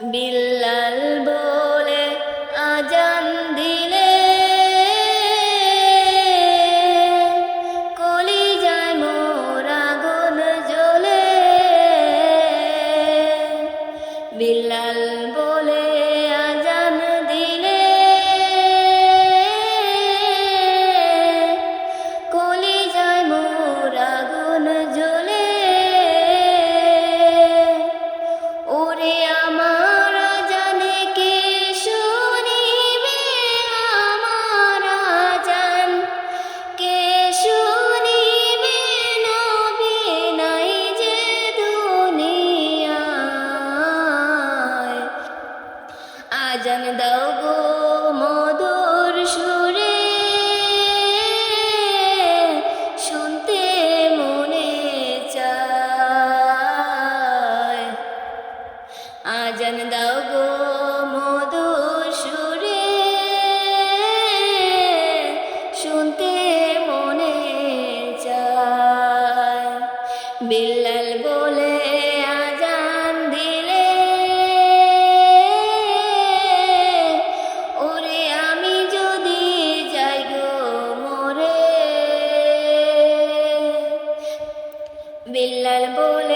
বিল্লাল বলে আজান দিলে। কলি যায় মোর আগুন জ্বলে। বিল্লাল আজান দাও গো মধুর সুরে শুনতে মনে চায়। বিল্লাল বলে, আজান দিলে। ওরে আমি যদি যাই গো মোরে। বিল্লাল বলে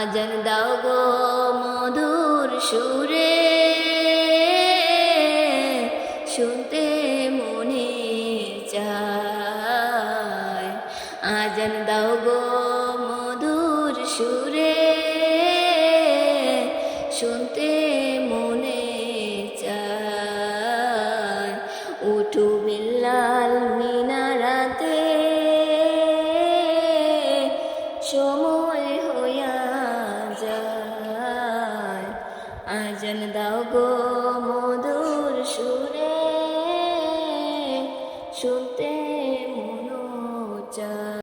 আজান দাও গো মধুর সুরে। শুনতে মনে চায়। আজান দাও গো মধুর সুরে। শুনতে মনে চায়। উঠু বিল্লাল মিনারাতে। সময় সুরে শুনতে